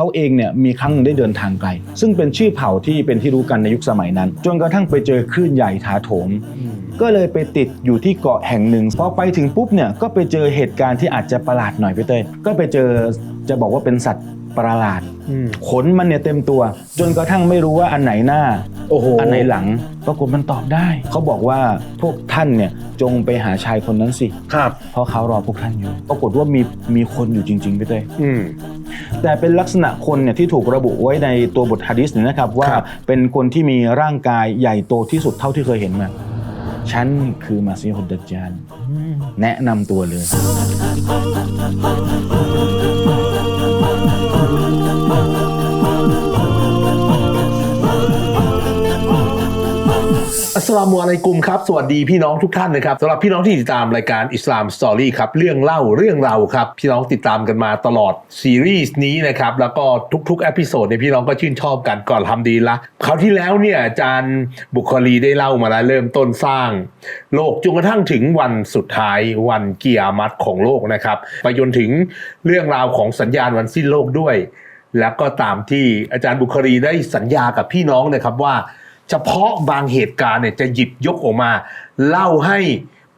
เขาเองเนี่ยมีครั้งหนึ่งได้เดินทางไกล ซึ่งเป็นชื่อเผ่าที่เป็นที่รู้กันในยุคสมัยนั้น จนกระทั่งไปเจอคลื่นใหญ่ถาโถม ก็เลยไปติดอยู่ที่เกาะแห่งหนึ่งพอไปถึงปุ๊บเนี่ยก็ไปเจอเหตุการณ์ที่อาจจะประหลาดหน่อยพี่เต้ยก็ไปเจอจะบอกว่าเป็นสัตว์ ประหลาดอืมขนมันเนี่ยเต็มตัว จนกระทั่งไม่รู้ว่าอันไหนหน้าโอ้โหอันไหนหลังปรากฏมันตอบได้ เขาบอกว่าพวกท่านเนี่ยจงไปหาชายคนนั้นสิครับเพราะเขารอพวกท่านอยู่ปรากฏว่ามีมีคนอยู่จริงๆพี่เต้ยอืมแต่เป็นลักษณะคนเนี่ยที่ถูกระบุไว้ในตัวบทฮะดิษเนี่ยนะครับว่าครับเป็นคนที่มีร่างกายใหญ่โตที่สุดเท่าที่เคยเห็นมาฉันคือมาซีฮุดดัจจานแนะนำตัวเลย อัสสลามุอะลัยกุมครับ สวัสดีพี่น้องทุกท่านนะครับสำหรับพี่น้องที่ติดตามรายการอิสลามสตอรี่ครับเรื่องเล่าเรื่องเราครับ พี่น้องติดตามกันมาตลอดซีรีส์นี้นะครับ แล้วก็ทุกๆเอพิโซดเนี่ยพี่น้องก็ชื่นชอบกันก่อนทำดีละคราวที่แล้วเนี่ยอาจารย์บุคลีได้เล่ามาแล้วเริ่มต้นสร้าง โลกจนกระทั่งถึงวันสุดท้ายวันเกียรมัตของโลกนะครับไปจนถึงเรื่องราวของสัญญาณวันสิ้นโลกด้วย แล้วก็ตามที่อาจารย์บุคลีได้สัญญากับพี่น้องนะครับว่า เฉพาะบางเหตุการณ์เนี่ยจะหยิบยกออกมา เล่าให้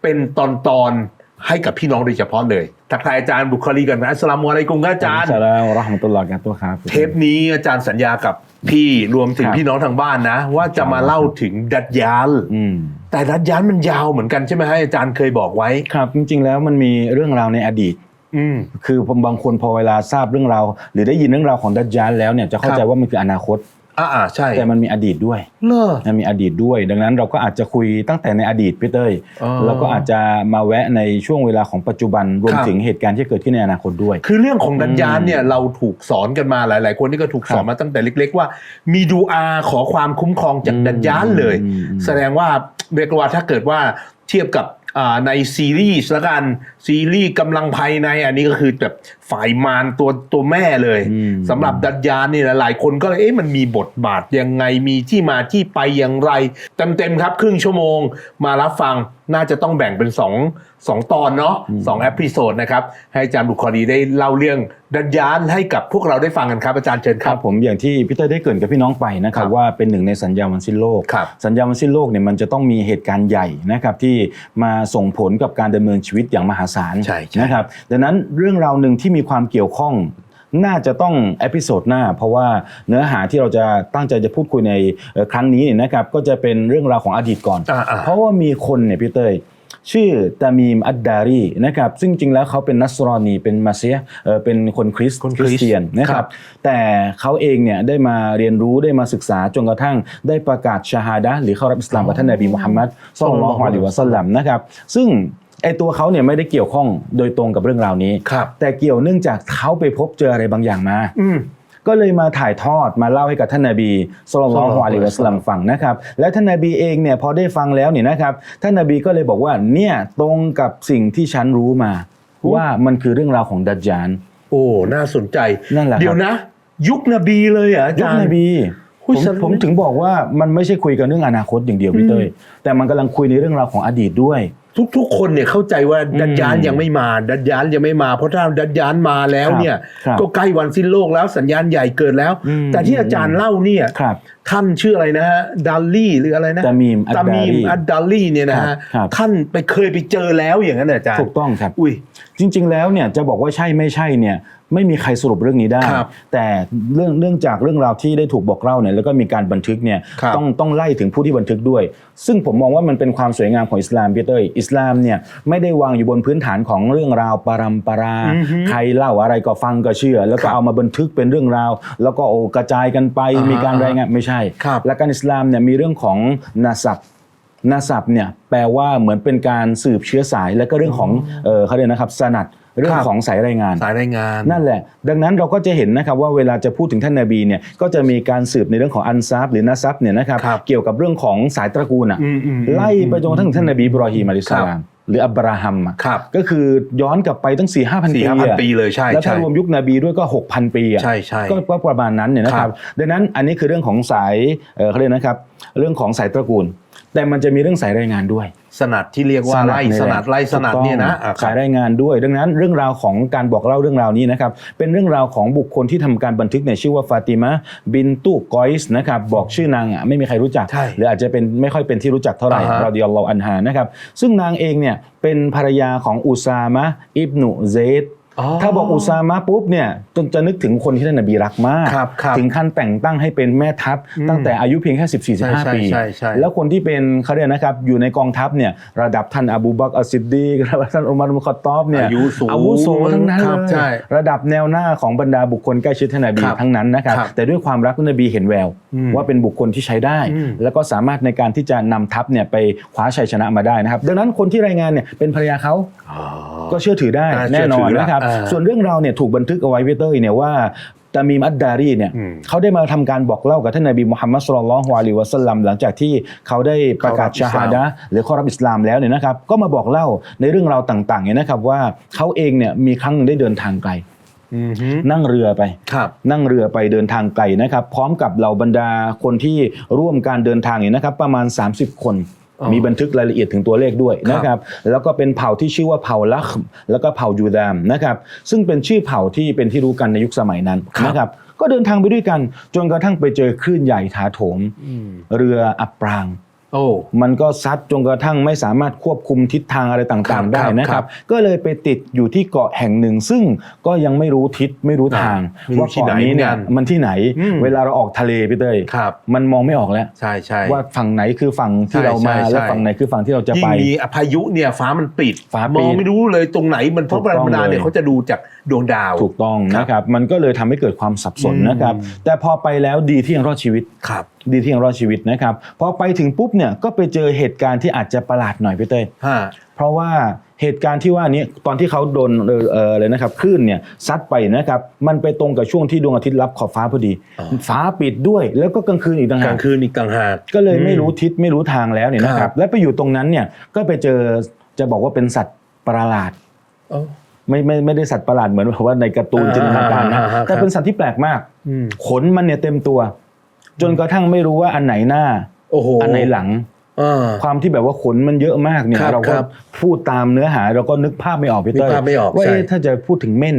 เป็นตอนตอนๆให้กับพี่น้องโดยเฉพาะเลยทักทายอาจารย์บุคลีกันนะอัสสลามุอะลัยกุมครับอาจารย์สลามรอฮ์มะตุลลอฮ์กันตัวครับ เทปนี้อาจารย์สัญญากับพี่รวมถึงครับพี่น้องทางบ้านนะ ว่าจะมาเล่าถึงดัดยาลอืมแต่ดัดยาลมันยาวเหมือนกันใช่ไหมฮะอาจารย์เคยบอกไว้ ครับ จริง ๆ แล้วมันมีเรื่องราวในอดีตอืมคือบางคนพอเวลาทราบเรื่องราว หรือได้ยินเรื่องราวของดัจจานแล้วเนี่ยจะเข้าใจครับว่ามันคืออนาคต อ่าอ่าใช่แต่มันมีอดีตด้วยเลอมันมีอดีตด้วย ดังนั้นเราก็อาจจะคุยตั้งแต่ในอดีตพี่เต้ยอ๋อ แล้วก็อาจจะมาแวะในช่วงเวลาของปัจจุบันรวมครับถึงเหตุการณ์ที่เกิดขึ้นในอนาคตด้วย คือเรื่องของดัญญาณเนี่ยเราถูกสอนกันมาหลาย ๆ คนนี่ก็ถูกสอนมาตั้งแต่เล็ก ๆ ว่า มีดูอาขอความคุ้มครองจากอืมดัญญาณเลย อืม แสดงว่าเรียกว่าถ้าเกิดว่าเทียบกับอ่าในซีรีส์ละกัน ซีรีส์กำลังภายในอันนี้ก็คือแบบฝ่ายมารตัวตัวแม่เลยอืมสำหรับดัญญาณเนี่ยหลายคนก็เลยเอ๊ะมันมีบทบาทยังไงมีที่มาที่ไปอย่างไร เต็มๆครับ ครึ่งชั่วโมงมารับฟังน่าจะต้องแบ่งเป็นสองสองตอนเนาะสองเอพิโซดนะครับ ให้อาจารย์บุคคลีได้เล่าเรื่องดัญญานให้กับพวกเราได้ฟังกันครับอาจารย์เชิญคครัรับบผมอย่างที่พี่เต้ยได้เกรินกับพี่น้องไปนะครับครับว่าเป็นหนึ่งในสัญญาวันสิ้นโลกครับสัญญาวันสิ้นโลกเนี่ยมันจะต้องมีเหตุการณ์ใหญ่นะครับที่มาส่งผลกับการดำเนินชีวิตอย่างมหาศาลใช่ใช่นะครับดังนั้นเรื่องราวหนึ่งที่มีความเกี่ยวข้องน่าจะต้องเอพิโซดหน้า เพราะว่าเนื้อหาที่เราจะตั้งใจจะพูดคุยในเอ่อครั้งนี้เนี่ยนะครับ ก็จะเป็นเรื่องราวของอดีตก่อนอ่าอ่าเพราะว่ามีคนเนี่ยพี่เต้ยชื่อตามีมอัดดารีนะครับซึ่งจริงแล้วเขาเป็นนัสรอนีเป็นมาเซียเอ่อเป็นคนคริสต์คนคคริริสต์สเตียนนะคครัรับบแต่เขาเองเนี่ยได้มาเรียนรู้ได้มาศึกษาจนกระทั่งได้ประกาศชาฮาดะห์หรือเข้ารับอิสลามกับท่านนบีมุฮัมมัดศ็อลลัลลอฮุอะลัยฮิวะซัลลัมนะครับซึ่ง ไอตัวเขาเนี่ยไม่ได้เกี่ยวข้องโดยตรงกับเรื่องราวนี้ ครับ แต่เกี่ยวเนื่องจากเขาไปพบเจออะไรบางอย่างมา อืม ก็เลยมาถ่ายทอดมาเล่าให้กับท่านนาบีสุลต่านละฮ์อะลัยฮิวะสัลลัมฟังนะครับ และท่านนาบีเองเนี่ยพอได้ฟังแล้วเนี่ยนะครับ ท่านนาบีก็เลยบอกว่าเนี่ยตรงกับสิ่งที่ฉันรู้มาว่ามันคือเรื่องราวของดัจจาน โอ้ น่าสนใจ นั่นแหละครับ เดี๋ยวนะ ยุคนบีเลยเหรออายุจาคนรย์นบีหุ้ ผยมฉันผมถึงบอกว่ามันไม่ใช่คุยกันเรื่องอนาคตอย่างเดียวพี่เต้ยแต่มันกำลังคุยในเรื่องราวของอดีตด้วย ทุกๆคนเนี่ยเข้าใจว่าอืมดัญญานยังไม่มา ดัญญานยังไม่มา เพราะถ้าดัญญานมาแล้วครับเนี่ย ครับก็ใกล้วันสิ้นโลกแล้วสัญญาณใหญ่เกิดแล้ว อืม แต่ที่อาจารย์เล่าเนี่ยครับท่านชื่ออะไรนะฮะดัลลี่หรืออะไรนะตามีมอัดตาดามีมรีอัดดัลลี่เนี่ยนะครัฮะบครับ ท่านไปเคยไปเจอแล้วอย่างนั้นเหรออาจารย์ถูกต้องครับ อุ้ย จริงๆ แล้วเนี่ยจะบอกว่าใช่ไม่ใช่เนี่ย ไม่มีใครสรุปเรื่องนี้ได้ ครับแต่เรื่องเรื่องจากเรื่องราวที่ได้ถูกบอกเล่าเนี่ยแล้วก็มีการบันทึกเนี่ยครับต้องต้องไล่ถึงผู้ที่บันทึกด้วย ซึ่งผมมองว่ามันเป็นความสวยงามของอิสลามพี่เต้ยอิสลามเนี่ยไม่ได้วางอยู่บนพื้นฐานของเรื่องราวปรำปรา อือฮึใครเล่าอะไรก็ฟังก็เชื่อ แล้วก็ครับเอามาบันทึกเป็นเรื่องราว แล้วก็โอ้กระจายกันไปอ่าฮะมีการรายงานไม่ใช่ครับ หลักการอิสลามเนี่ยมีเรื่องของนาสับนาสับเนี่ยแปลว่าเหมือนเป็นการสืบเชื้อสาย แล้วก็เรื่องของเออเขาเรียกนะครับสนัด เรื่องครับของสายรายงาน สายรายงานนั่นแหละ ดังนั้นเราก็จะเห็นนะครับว่าเวลาจะพูดถึงท่านนาบีเนี่ยก็จะมีการสืบในเรื่องของอันซับหรือนาซับเนี่ยนะครับครับเกี่ยวกับเรื่องของสายตระกูลอะอืมอืมไล่ไปจนกระทั่งถึงท่านนบีอิบรอฮีมอะลัยฮิสสลามหรืออับราฮัมอะครับก็คือย้อนกลับไปตั้ง4ี่ห้าพันสี่ปีห้าพันอะปีเลยใช่แล้วถ้าใช่รวมยุคนบีด้วยก็ 6,000 ปีอะใช่ใช่ก็ก็ประมาณนั้นเนี่ยนะคครัรับบดังนั้นอันนี้คือเรื่องของสายเอ่อเขาเรียกนะครับ เรื่องของสายตระกูล แต่มันจะมีเรื่องสายรายงานด้วย สนัดที่เรียกว่าไล่สนัดไล่สนัดเนี่ยนะอะคสารับยรายงานด้วย ดังนั้นเรื่องราวของการบอกเล่าเรื่องราวนี้นะครับเป็นเรื่องราวของบุคคลที่ทำการบันทึกในยชื่อว่าฟาติมาบินตุกอยส์นะครับบอกชื่อนางอะไม่มีใครรู้จักใช่หรืออาจจะเป็นไม่ค่อยเป็นที่รู้จักเท่าไหร่อ่าฮะเราดิยัลลอฮุอันฮานะครับซึ่งนางเองเนี่ยเป็นภรรยาของอุซามะอิบนุเซดอ๋อ ถ้าบอกอุซามะปุ๊บเนี่ยจนจะนึกถึงคนที่ท่านนบีรักมากครับครับถึงขั้นแต่งตั้งให้เป็นแม่ทัพอืมตั้งแต่อายุเพียงแค่ 14ใช่ใช่15 ปีใช่ใช่แล้วคนที่เป็นเขาเรียกนะครับอยู่ในกองทัพเนี่ยระดับท่านอบูบักรอัสซิดดีกระดับท่านอุมัรมุขตอบเนี่ยอายุสูงอาวุโสทั้งนั้นคเลรับใช่ยระดับแนวหน้าของบรรดาบุคคลใกล้ชิดท่านนบีครับทั้งนั้นนะครับครับแต่ด้วยความรักท่านนบีเห็นแววอืมว่าเป็นบุคคลที่ใช้ได้อืมแล้วก็สามารถในการที่จะนำทัพเนี่ยไปคว้าชัยชนะมาได้นะครับ ดังนั้นคนที่รายงานเนี่ยเป็นภรรยาเขาอ๋อก็เชื่อถือได้อ่าแน่นอนเชื่อถือละนะครับอ่าส่วนเรื่องราวเนี่ยถูกบันทึกเอาไว้พี่เต้ยเนี่ยว่าตามีมอัดดารีเนี่ยอืมเขาได้มาทำการบอกเล่ากับท่านนบีมุฮัมมัดสุลลัลลอฮุอะลัยฮิวะสัลลัมหลังจากที่เขาได้ประกาศเข้ารับชาฮาดะห์หรือเข้ารับอิสลามแล้วเนี่ยนะครับก็มาบอกเล่าในเรื่องราวต่างๆเนี่ยนะครับว่าเขาเองเนี่ยมีครั้งหนึ่งได้เดินทางไกลอืมฮึนั่งเรือไปครับนั่งเรือไปเดินทางไกลนะครับ พร้อมกับเหล่าบรรดาคนที่ร่วมการเดินทางเนี่ยนะครับ ประมาณ 30 คนอ๋อ มีบันทึกรายละเอียดถึงตัวเลขด้วยครับนะครับ แล้วก็เป็นเผ่าที่ชื่อว่าเผ่าลักมแล้วก็เผ่ายูดามนะครับ ซึ่งเป็นชื่อเผ่าที่เป็นที่รู้กันในยุคสมัยนั้นนะครับ ก็เดินทางไปด้วยกัน จนกระทั่งไปเจอคลื่นใหญ่ถาโถมอืมเรืออับปราง โอ้มันก็ซัดจนกระทั่งไม่สามารถควบคุมทิศทางอะไรครัต่างบๆได้นะคครัรับบก็เลยไปติดอยู่ที่เกาะแห่งหนึ่ง ซึ่งก็ยังไม่รู้ทิศไม่รู้ทางไม่รู้ว่าที่ไหนเกาะนี้เนี่ยเหมือนกันมันที่ไหนอืมเวลาเราออกทะเลพี่เต้ยครับมันมองไม่ออกแล้วใช่ใช่ว่าฝั่งไหนคือฝั่งที่ใช่เรามาใช่และใช่ฝั่งไหนคือฝั่งที่เราจะยิ่ไปงมีพายุเนี่ยฟ้ามันปิดฟ้าปิดมองไม่รู้เลยตรงไหนมันเพราะถูกต้องธรรมดาเนี่ยเลยเขาจะดูจาก ดวงดาว ถูกต้องครับนะครับมันก็เลยทำให้เกิดความสับสนอืมนะครับ แต่พอไปแล้วดีที่ยังรอดชีวิตครับดีที่ยังรอดชีวิตนะครับพอไปถึงปุ๊บเนี่ยก็ไปเจอเหตุการณ์ที่อาจจะประหลาดหน่อยพี่เต้ยฮะเพราะว่าเหตุการณ์ที่ว่านี้ตอนที่เขาโดนเอ่อเอ่ออะไรนะครับคลื่นเนี่ยซัดไปนะครับมันไปตรงกับช่วงที่ดวงอาทิตย์รับขอบฟ้าพอดีอ๋อฟ้าปิดด้วย แล้วก็กลางคืนอีกต่างกหาลากงคืนอีกต่างหากก็เลยไม่รู้ทิศไม่รู้ทางแล้วเนี่ยนะคครัรับบและไปอยู่ตรงนั้นเนี่ยก็ไปเจอจะบอกว่าเป็นสัตว์ประหลาดโอ้ ไม่ไม่ไม่ได้สัตว์ประหลาดเหมือนแบบว่าในการ์ตูนอ่าจินตนาการนะอ่าอ่าแต่เป็นสัตว์ที่แปลกมากอืมขนมันเนี่ยเต็มตัว จนกระทั่งไม่รู้ว่าอันไหนหน้าโอ้โหอันไหนหลังอ่าความที่แบบว่าขนมันเยอะมากเนี่ยครับเราก็ครับพูดตามเนื้อหาเราก็นึกภาพไม่ออกพี่เต้ยนึกภาพไม่ออกว่าใช่เอ๊ะถ้าจะพูดถึงเม่น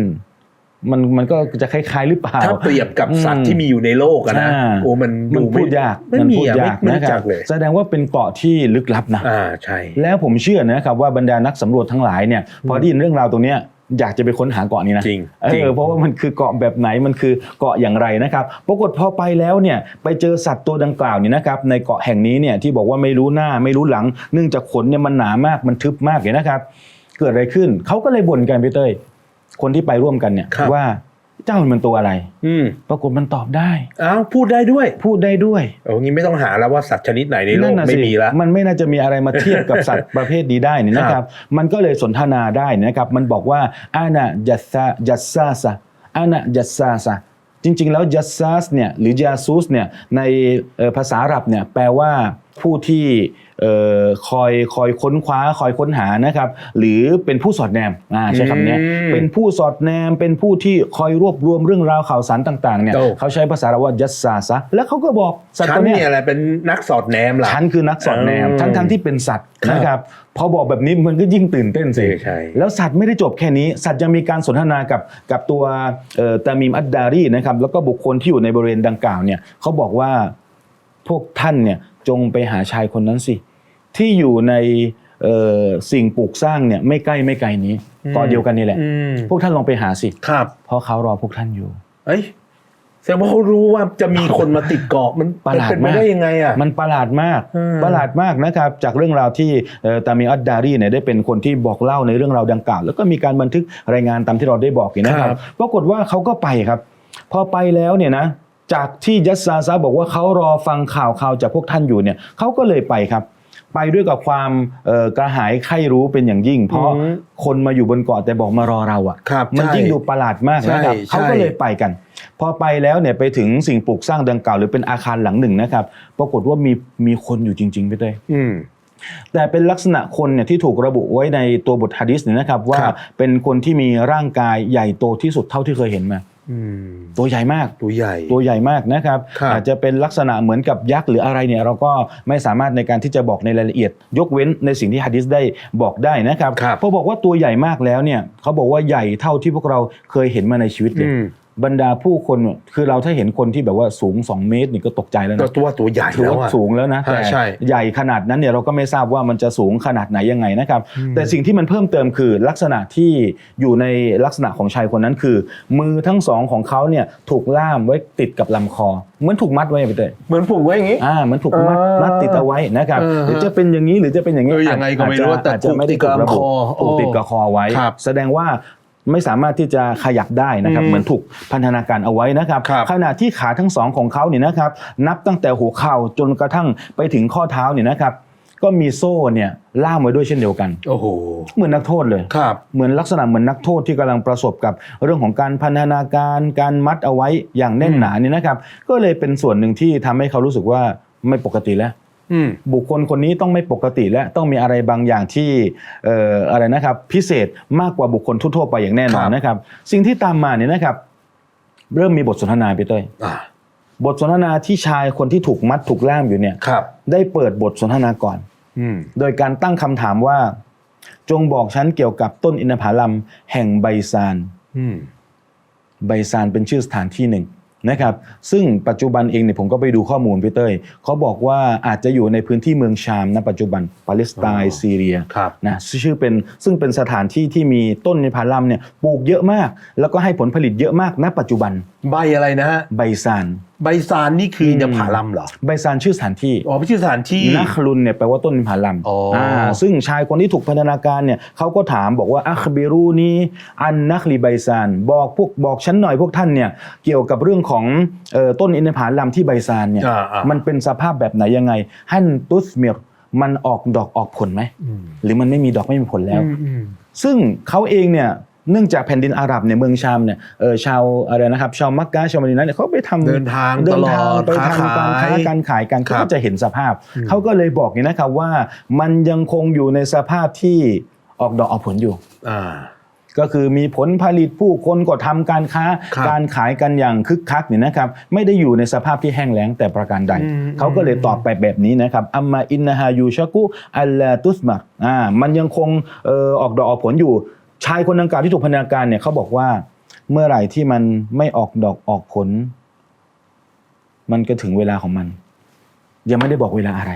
มันมันก็จะคล้ายๆหรือเปล่าถ้าเปรียบกับสัตว์ที่มีอยู่ในโลกอะนะอ่าโอ้มันมันดูพูดยากไม่มันมีพูดอะยากไม่ไม่นะรู้คจัรักบเลยแสดงว่าเป็นเกาะที่ลึกลับนะอ่าใช่แล้วผมเชื่อนะครับว่าบรรดานักสำรวจทั้งหลายเนี่ยพอได้ยินเรื่องราวตรงเนี้ย อยากจะไปค้นหาเกาะนี้นะจริงเอจริงอเพราะว่ามันคือเกาะแบบไหนมันคือเกาะอย่างไรนะครับปรากฏพอไปแล้วเนี่ยไปเจอสัตว์ตัวดังกล่าวเนี่ยนะครับในเกาะแห่งนี้เนี่ยที่บอกว่าไม่รู้หน้าไม่รู้หลัง เนื่องจากขนเนี่ยมันหนามากมันทึบมากเลยนะครับ เกิดอะไรขึ้นเขาก็เลยบ่นกันพี่เต้ยคนที่ไปร่วมกันเนี่ยครับว่า เจ้ามันตัวอะไร อืมปรากฏมันตอบได้ อ้าวพูดได้ด้วยพูดได้ด้วยโอ้งี้ไม่ต้องหาแล้วว่าสัตว์ชนิดไหนในโลกน่ะไม่สิมีละ มันไม่น่าจะมีอะไรมาเทียบกับสัตว์ประเภทนี้ได้เนี่ยนะคครัรับบมันก็เลยสนทนาได้นะครับ มันบอกว่าอานะยัสซายัสซาซะอานะยัสซาซะจริง ๆ แล้วยัสซาสเนี่ยหรือจาซูสเนี่ยในเอ่อภาษาอาหรับเนี่ยแปลว่าผู้ที่เอ่อคอยคอยค้นคว้าคอยค้นหานะครับ หรือเป็นผู้สอดแนมอ่าใช้คำเนี้ยอืมเป็นผู้สอดแนมเป็นผู้ที่คอยรวบรวมเรื่องราวข่าวสารต่างๆเนี่ยโอ้เขาใช้ภาษาอาหรับว่ายัสซาซะแล้วเขาก็บอกสัตว์ฉัตันวเนี้ยเนี่ยอะไรเป็นนักสอดแนมล่ะฉันคือนักสอดแนมอืมทั้งทั้งที่เป็นสัตว์ครับนะครับพอบอกแบบนี้มันก็ยิ่งตื่นเต้นสิใช่แล้วสัตว์ไม่ได้จบแค่นี้ สัตว์ยังมีการสนทนากับกับตัวเอ่อตามีมอัดดารีนะครับแล้วก็บุคคลที่อยู่ในบริเวณดังกล่าวเนี่ยเขาบอกว่าพวกท่านเนี่ย จงไปหาชายคนนั้นสิ ที่อยู่ในเอ่อสิ่งปลูกสร้างเนี่ยไม่ใกล้ไม่ไกลนี้เกาะเดียวกันนี่แหละอืมพวกท่านลองไปหาสิครับ เพราะเขารอพวกท่านอยู่ เอ้ยแสดงว่าเขารู้ว่าจะมีคนมาติดเกาะมันประหลาดเป็นไปมากได้ยังไงอะมันประหลาดมากอืมประหลาดมากนะครับ จากเรื่องราวที่เอ่อตามีอัดดารีเนี่ยได้เป็นคนที่บอกเล่าในเรื่องราวดังกล่าว แล้วก็มีการบันทึกรายงานตามที่เราได้บอกอยู่นะครับปรากฏว่าเขาก็ไปครับ พอไปแล้วเนี่ยนะ จากที่ยัสซาซาบอกว่าเขารอฟังข่าวข่าวจากพวกท่านอยู่เนี่ยเขาก็เลยไปครับ ไปด้วยกับความเอ่อกระหายใคร่รู้เป็นอย่างยิ่ง เพราะอืมคนมาอยู่บนเกาะแต่บอกมารอเราอะครับมันใช่ยิ่งดูประหลาดมากนะครับใช่เขาก็ใช่เลยไปกันพอไปแล้วเนี่ยไปถึงสิ่งปลูกสร้างดังกล่าวหรือเป็นอาคารหลังหนึ่งนะครับ ปรากฏว่ามีมีคนอยู่จริงๆพี่เต้ยอืมแต่เป็นลักษณะคนเนี่ยที่ถูกระบุไว้ในตัวบทฮะดิษเนี่ยนะครับ ว่าครับเป็นคนที่มีร่างกายใหญ่โตที่สุดเท่าที่เคยเห็นมาออืม ตัวใหญ่มากตัวใหญ่ตัวใหญ่มากนะครับครับ อาจจะเป็นลักษณะเหมือนกับยักษ์หรืออะไรเนี่ยเราก็ไม่สามารถในการที่จะบอกในรายละเอียด ยกเว้นในสิ่งที่ฮะดิษได้บอกได้นะครับครับพอบอกว่าตัวใหญ่มากแล้วเนี่ยเขาบอกว่าใหญ่เท่าที่พวกเราเคยเห็นมาในชีวิตเลยอืม บรรดาผู้คนเนี่ยคือเราถ้าเห็นคนที่แบบว่าสูง 2 เมตรนี่ก็ตกใจแล้วก็นะตัวตัวใหญ่ถือแล้วว่าอะ สูงแล้วนะใช่แต่ใช่ ใหญ่ขนาดนั้นเนี่ยเราก็ไม่ทราบว่ามันจะสูงขนาดไหนยังไงนะครับ แต่สิ่งที่มันเพิ่มเติมคือลักษณะที่อยู่ในลักษณะของชายคนนั้นคือ มือทั้งสองของเขาเนี่ยถูกล่ามไว้ติดกับลำคอเหมือนถูกมัดไว้ไปเลยเหมือนผูกไว้อย่างนี้ อ่าเหมือนถูกมัดเออมัดติดเอาไว้นะครับเออหรือจะเป็นอย่างนี้หรือจะเป็นอย่างนี้เออยังไงก็ไม่รู้อาจจะแต่อาจจะไม่ได้ถูกระบุผูกติดกับคอ ผูกติดกับคอไว้ ครับ แสดงว่า ไม่สามารถที่จะขยับได้นะครับอืมเหมือนถูกพันธนาการเอาไว้นะครับครับ ขณะที่ขาทั้งสองของเขาเนี่ยนะครับ นับตั้งแต่หัวเข่าจนกระทั่งไปถึงข้อเท้าเนี่ยนะครับก็มีโซ่เนี่ยล่ามไว้ด้วยเช่นเดียวกัน โอ้โห เหมือนนักโทษเลย ครับ เหมือนลักษณะเหมือนนักโทษที่กำลังประสบกับเรื่องของการพันธนาการ การมัดเอาไว้อย่างแน่นหนาเนี่ยนะครับ ก็เลยเป็นส่วนหนึ่งที่ทำให้เขารู้สึกว่าไม่ปกติแล้วอืม บุคคลคนนี้ต้องไม่ปกติและต้องมีอะไรบางอย่างที่เอ่ออะไรนะครับ พิเศษมากกว่าบุคคลทั่วๆไปอย่างแน่นอนครับนะครับ สิ่งที่ตามมาเนี่ยนะครับ เริ่มมีบทสนทนาไปเต้ยอ่าบทสนทนาที่ชายคนที่ถูกมัดถูกล่ามอยู่เนี่ยครับได้เปิดบทสนทนาก่อนอืมโดยการตั้งคำถามว่า จงบอกฉันเกี่ยวกับต้นอินทผลัมแห่งไบซานอืมไบซานเป็นชื่อสถานที่หนึ่ง นะครับซึ่งปัจจุบันเองเนี่ยผมก็ไปดูข้อมูลพี่เต้ยเขาบอกว่าอาจจะอยู่ในพื้นที่เมืองชามณปัจจุบันปาเลสไตน์อ๋อซีเรียครับนะชื่อเป็นซึ่งเป็นสถานที่ที่มีต้นอินทผลัมเนี่ยปลูกเยอะมาก แล้วก็ให้ผลผลิตเยอะมากณปัจจุบัน ใบอะไรนะฮะไบซาน ใบซานนี่คือมยาผาลัมเหรอไบซานชื่อสถานที่อ๋อไม่ใช่สถานที่นัคลุนเนี่ยแปลว่าต้นอินทผลัมอ๋ออ่ซึ่งชายคนที่ถูกพันธนาการเนี่ยเขาก็ถามบอกว่าอัคบิรูนีอันนัคลีไบซานบอกพวกบอกฉันหน่อยพวกท่านเนี่ยเกี่ยวกับเรื่องของเอ่อต้นอินทผลัมที่ไบซานเนี่ยอ่าอ่ามันเป็นสภาพแบบไหนยังไงฮันตุสมิรมันออกดอกออกผลไหมอืมหรือมันไม่มีดอกไม่มีผลแล้วอืมอืมซึ่งเขาเองเนี่ย เนื่องจากแผ่นดินอาหรับเนี่ยเมืองชามเนี่ยเออชาวอะไรนะครับชาวมักกะชาวมะดีนะห์เนี่ยเขาไปทำเดินทางเดิตนลอทางดไปค้าทำการขายค้าการขายกันครับเขาก็จะเห็นสภาพอืมเขาก็เลยบอกอย่างนี้นะครับว่ามันยังคงอยู่ในสภาพที่ออกดอกออกผลอยู่อ่าก็คือมีผลผลิตผู้คนก็ทำการค้าครับการขายกันอย่างคึกคักเนี่ยนะครับ ไม่ได้อยู่ในสภาพที่แห้งแล้งแต่ประการใดอืมเขาก็เลยตอบไปแบบนี้นะครับอัมมาอินนาฮายูชะกุอัลลาตุสมักอ่ามันยังคงเอ่อออกดอกออกผลอยู่ ชายคนดังกล่าวที่ถูกพันธนาการเนี่ยเขาบอกว่าเมื่อไหร่ที่มันไม่ออกดอกออกผล มันก็ถึงเวลาของมัน ยังไม่ได้บอกเวลาอะไร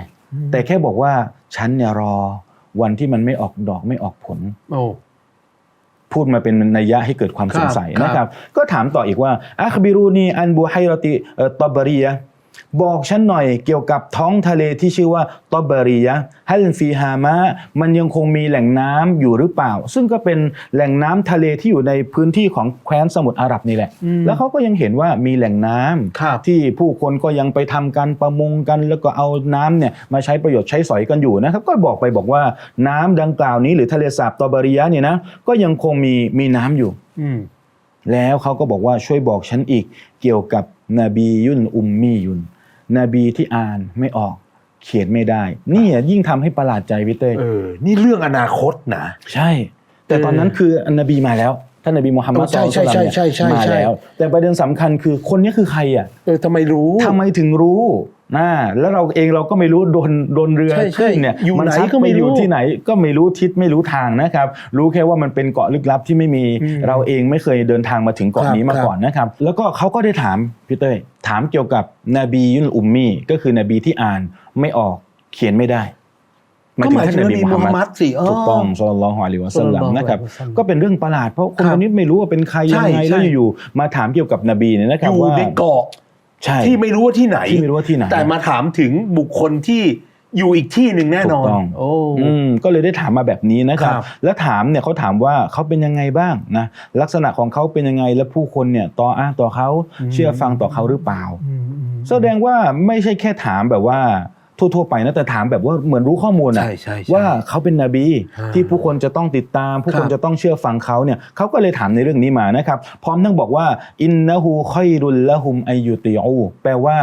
แต่แค่บอกว่าฉันเนี่ยรอวันที่มันไม่ออกดอกไม่ออกผลโอ้พูดมาเป็นนัยยะให้เกิดความครับสงสัยครับนะครับ ก็ถามต่ออีกว่าอัคบิรูนีอันบูไฮรติเอ่อตอบรียะ บอกฉันหน่อยเกี่ยวกับท้องทะเลที่ชื่อว่าตอบรียะฮัลฟีฮามะมันยังคงมีแหล่งน้ำอยู่หรือเปล่า ซึ่งก็เป็นแหล่งน้ำทะเลที่อยู่ในพื้นที่ของแคว้นสมุทรอาหรับนี่แหละอืมแล้วเขาก็ยังเห็นว่ามีแหล่งน้ำครับที่ผู้คนก็ยังไปทำการประมงกัน แล้วก็เอาน้ำเนี่ยมาใช้ประโยชน์ใช้สอยกันอยู่นะครับ ก็บอกไปบอกว่าน้ำดังกล่าวนี้หรือทะเลสาบตอบาริยะเนี่ยนะก็ยังคงมีมีน้ำอยู่อืม แล้วเขาก็บอกว่าช่วยบอกฉันอีกเกี่ยวกับนบียุนอุมมียุน นบีที่อ่านไม่ออกเขียนไม่ได้ นี่อะยิ่งทำให้ประหลาดใจพี่เต้ยเออ นี่เรื่องอนาคตนะ ใช่ แต่ตอนนั้นคือนบีมาแล้ว ท่านนบีมุฮัมมัดใช่ใช่ใช่ใช่ใช่มาใช่แล้ว แต่ประเด็นสำคัญคือคนนี้คือใครอะเออทำไมรู้ ทำไมถึงรู้นะแล้วเราเองเราก็ไม่รู้โดนโดนเรือใช่ใช่ขึ้นเนี่ยอยู่มัไหนซัดก็ไม่ปอยู่รู้ที่ไหน ก็ไม่รู้ทิศไม่รู้ทางนะครับ รู้แค่ว่ามันเป็นเกาะลึกลับที่ไม่มีอืมเราเองไม่เคยเดินทางมาถึงเกาะครับนี้มาครับ ก่อนนะครับ แล้วก็เขาก็ได้ถามพี่เต้ยถามเกี่ยวกับนบียุนอุมมีก็คือนบีที่อ่านไม่ออกเขียนไม่ได้ ก็หมายถึงนบีมุฮัมมัดสิเออถูกต้องศ็อลลัลลอฮุอะลัยฮิวะซัลลัมศ็อลลัลลอฮุอะลัยฮิวะซัลลัมนะครับก็เป็นเรื่องประหลาดเพราะคนครับคนนี้ไม่รู้ว่าเป็นใครใช่ยังไงใช่แล้วอยู่ๆมาถามเกี่ยวกับนบีเนี่ยนะคอรับยู่ว่าในเกาะใช่ที่ไม่รู้ว่าที่ไหนที่ไม่รู้ว่าที่ไหนแต่มาถามถึงบุคคลที่อยู่อีกที่หนึ่งแน่นอนถูกต้องโอ้อืมก็เลยได้ถามมาแบบนี้นะครับครับ แล้วถามเนี่ยเขาถามว่าเขาเป็นยังไงบ้างนะลักษณะของเขาเป็นยังไงและผู้คนเนี่ยต่ออ้างต่อเขาเชื่อฟังต่อเขาหรือเปล่าอืมอืมแสดงว่าไม่ใช่แค่ถามแบบว่า ทั่วๆไปนะแต่ถามแบบว่าเหมือนรู้ข้อมูลนะใช่ใช่ใช่ ว่าเขาเป็นนบีอ่าที่ผู้คนจะต้องติดตาม ผู้คนครับจะต้องเชื่อฟังเขาเนี่ยเขาก็เลยถามในเรื่องนี้มานะครับ พร้อมทั้งบอกว่าอินนะฮูค่อยรุลละหุมอายุติอูแปลว่า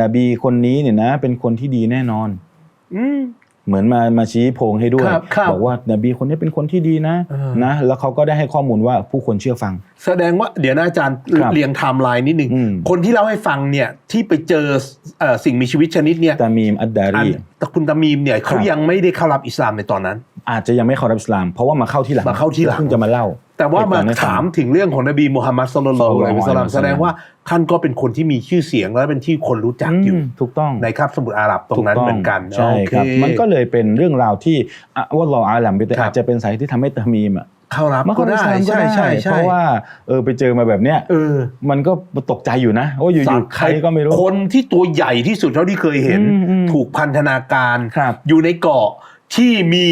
นบีคนนี้เนี่ยนะ เป็นคนที่ดีแน่นอน อืม เหมือนมามาชี้โพงให้ด้วยครับครับ บอกว่านบีคนนี้เป็นคนที่ดีนะเออนะแล้วเขาก็ได้ให้ข้อมูลว่าผู้คนเชื่อฟัง แสดงว่าเดี๋ยวนะอาจารย์ครับเรียงไทม์ไลน์นิดหนึ่งอืม คนที่เล่าให้ฟังเนี่ยที่ไปเจอเอ่อสิ่งมีชีวิตชนิดเนี่ยตามีมอัดดาอันรี แต่คุณตามีมเนี่ยเขาครับ ยังไม่ได้เข้ารับอิสลามในตอนนั้น อาจจะยังไม่เข้ารับอิสลาม เพราะว่ามาเข้าที่หลังมาเข้าที่หลัง เพิ่งจะมาเล่าแต่ว่ามาเหตุกรณ์ให้ฟัง ถามถึงเรื่องของนบีมูฮัมมัดสุลลัลลอฮุอะลัยฮิวะซัลลัมศ็อลลัลลอฮุอะลัยฮิวะซัลลัมแสดงว่า ท่านก็เป็นคนที่มีชื่อเสียงและเป็นที่คนรู้จักอยู่มถูกต้องในคาบสมุทรอาหรับตรงนั้นถูเหมือนกันใช่โอเครับมันก็เลยเป็นเรื่องราวที่อะว่าเราอาลัมไปแต่ครับอาจจะเป็นสาเหตุที่ทำให้ตามีมอะเข้ารับมาก็เข้าอิได้สลามก็ใช่ได้ใช่ใช่เพราะว่าเออไปเจอมาแบบเนี้ยเออ มันก็ตกใจอยู่นะว่าอยู่ๆใครก็ไม่รู้คนที่ตัวใหญ่ที่สุดเท่าที่เคยเห็นอืมอืมถูกพันธนาการครับอยู่ในเกาะที่มี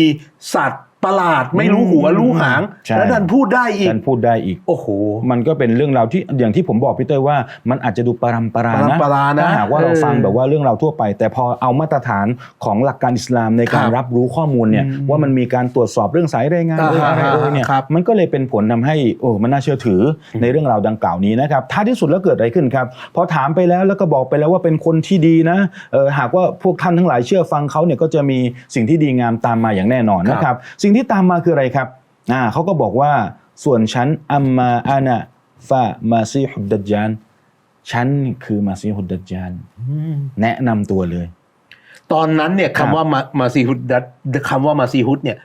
สัตว์ ประหลาดไม่รู้หัวอืมรู้หาง ใช่ แล้วดันพูดได้อีก กันพูดได้อีก โอ้โห มันก็เป็นเรื่องราวที่อย่างที่ผมบอกพี่เต้ยว่ามันอาจจะดูปรำปราปรำนะปรานะถ้าหากว่าเราเออฟังแบบว่าเรื่องราวทั่วไป แต่พอเอามาตรฐานของหลักการอิสลามในการครับรับรู้ข้อมูลเนี่ยอืมว่ามันมีการตรวจสอบเรื่องสายรายงานอ่าเรื่องอะไรฮะเอ่ยเนี่ยครับมันก็เลยเป็นผลทำให้โอ้มันน่าเชื่อถืออในเรื่องราวดังกล่าวนี้นะครับท้ายที่สุดแล้วเกิดอะไรขึ้นครับพอถามไปแล้วแล้วก็บอกไปแล้วว่าเป็นคนที่ดีนะเออหากว่าพวกท่านทั้งหลายเชื่อฟังเขาเนี่ยก็จะมีสิ่งที่ดีงามตามมาอย่างแน่นอนนะครับสิ่งที่ตามมาคืออะไรครับอ่าเขาก็บอกว่าส่วนฉันอัมมาอานะฟามาซีฮุดดัจจานฉันคือมาซีฮุดดัจจานแนะนำตัวเลย ตอนนั้นเนี่ยครับคำว่ามามาซีฮุดดัดคำว่ามาซีฮุดเนี่ย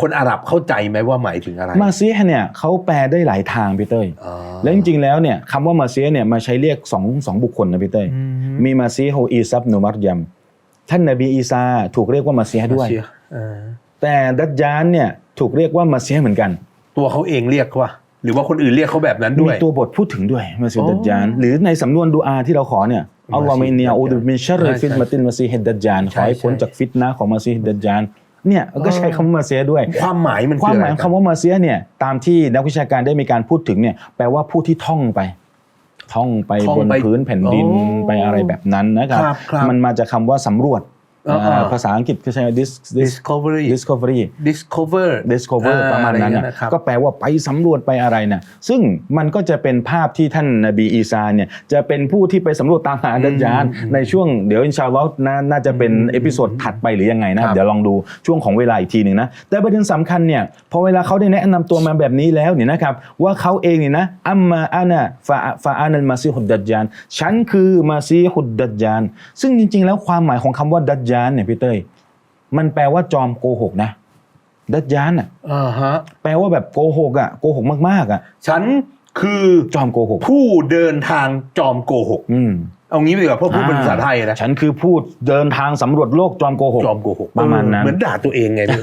คนอาหรับเข้าใจไหมว่าหมายถึงอะไร มาซีฮ์เนี่ยเขาแปลได้หลายทางพี่เต้ยอ๋อและจริงๆแล้วเนี่ยคำว่ามาซีฮ์เนี่ยมาใช้เรียกสองสองบุคคลนะพี่เต้ยอืมมีมาซีฮ์อีซับนุมัรยัมท่านนบีอีซาถูกเรียกว่ามาซีฮ์ด้วยมาซีฮ์เออ แต่ดัจจานเนี่ยถูกเรียกว่ามาซีฮ์เหมือนกัน ตัวเขาเองเรียกว่า หรือว่าคนอื่นเรียกเขาแบบนั้นด้มีวย ตัวบทพูดถึงด้วยมาซีฮ์อ๋อดัจจานหรือในสำนวนดูอาที่เราขอเนี่ยอัลลอฮ์มินเนียอูดุมินชัรริใช่ฟิตมาตินมาซีฮ์ดัจจานขใช่อให้พ้นใช่ จากฟิตนะห์ของมาซีฮ์ดัจจานเนี่ยก็ใช้คำว่ามาซีฮ์ด้วย ความหมายมันความคือหอะไรมายของคำว่ามาเซียเนี่ยตามที่นักวิชาการได้มีการพูดถึงเนี่ยแปลว่าผู้ที่ท่องไป ท่องไปท่องบนไปพื้นแผ่นดินอ๋อไปอะไรแบบนั้นนะครับครับครับ มันมาจากคำว่าสำรวจอ่าอ่า ภาษาอังกฤษคือใช้ dis dis discovery discovery discover discover อ่ประมาณนั้นอนะไอย่งครับก็แปลว่าไปสำรวจไปอะไรนะซึ่งมันก็จะเป็นภาพที่ท่านนบีอีซาเนี่ยจะเป็นผู้ที่ไปสำรวจตามหาดัจญานอืมในช่วงเดี๋ยวอินชาอัลลอฮ์นาน่าจะเป็นเอพิโซดถัดไปหรือยังไงนะครับเดี๋ยวลองดูช่วงของเวลาอีกทีหนึ่งนะแต่ประเด็นสำคัญเนี่ยพอเวลาเขาได้แนะนำตัวมาแบบนี้แล้วเนี่ยนะครับว่าเขาเองเนี่ยนะอัมมาอานะฟาฟาอานัลมาซีฮุดดัจญานฉันคือมาซีฮุดดัจญานซึ่งจริง ๆ แล้วความหมายของคำว่าดัจญานเนี่ยพี่เต้ยมันแปลว่าจอมโกหกนะดัจญานอะอ่าฮะแปลว่าแบบโกหกอะโกหกมากๆอะ ฉันคือจอมโกหก ผู้เดินทางจอมโกหก อืมเอางี้ดีกว่าเพราะพูดเป็นภาษาไทยนะฉันคือผู้เดินทางสำรวจโลกจอมโกหกจอมโกหกประมาณนั้นเหมือนด่าตัวเองไงพี่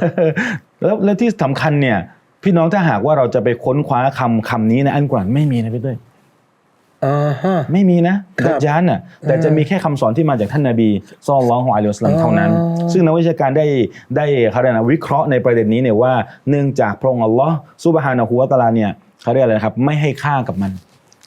แล้วแล้วที่สำคัญเนี่ย พี่น้องถ้าหากว่าเราจะไปค้นคว้าคำคำนี้ในอันกุรอานไม่มีนะพี่เต้ยอ่าฮะ ไม่มีนะครัดับจญานน่ะแต่จะมีแค่คำสอนที่มาจากท่านนบีซอลลัลลอฮุอะลัยฮิวะซัลลัมเท่านั้นอ๋อซึ่งนักวิชาการได้ได้เขาเรียกนะวิเคราะห์ในประเด็นนี้เนี่ยว่าเนื่องจากพระองค์อัลลอฮ์ซุบฮานะฮูวะตะอาลาเนี่ยเขาเรียกอะไรนะครับไม่ให้ค่ากับมัน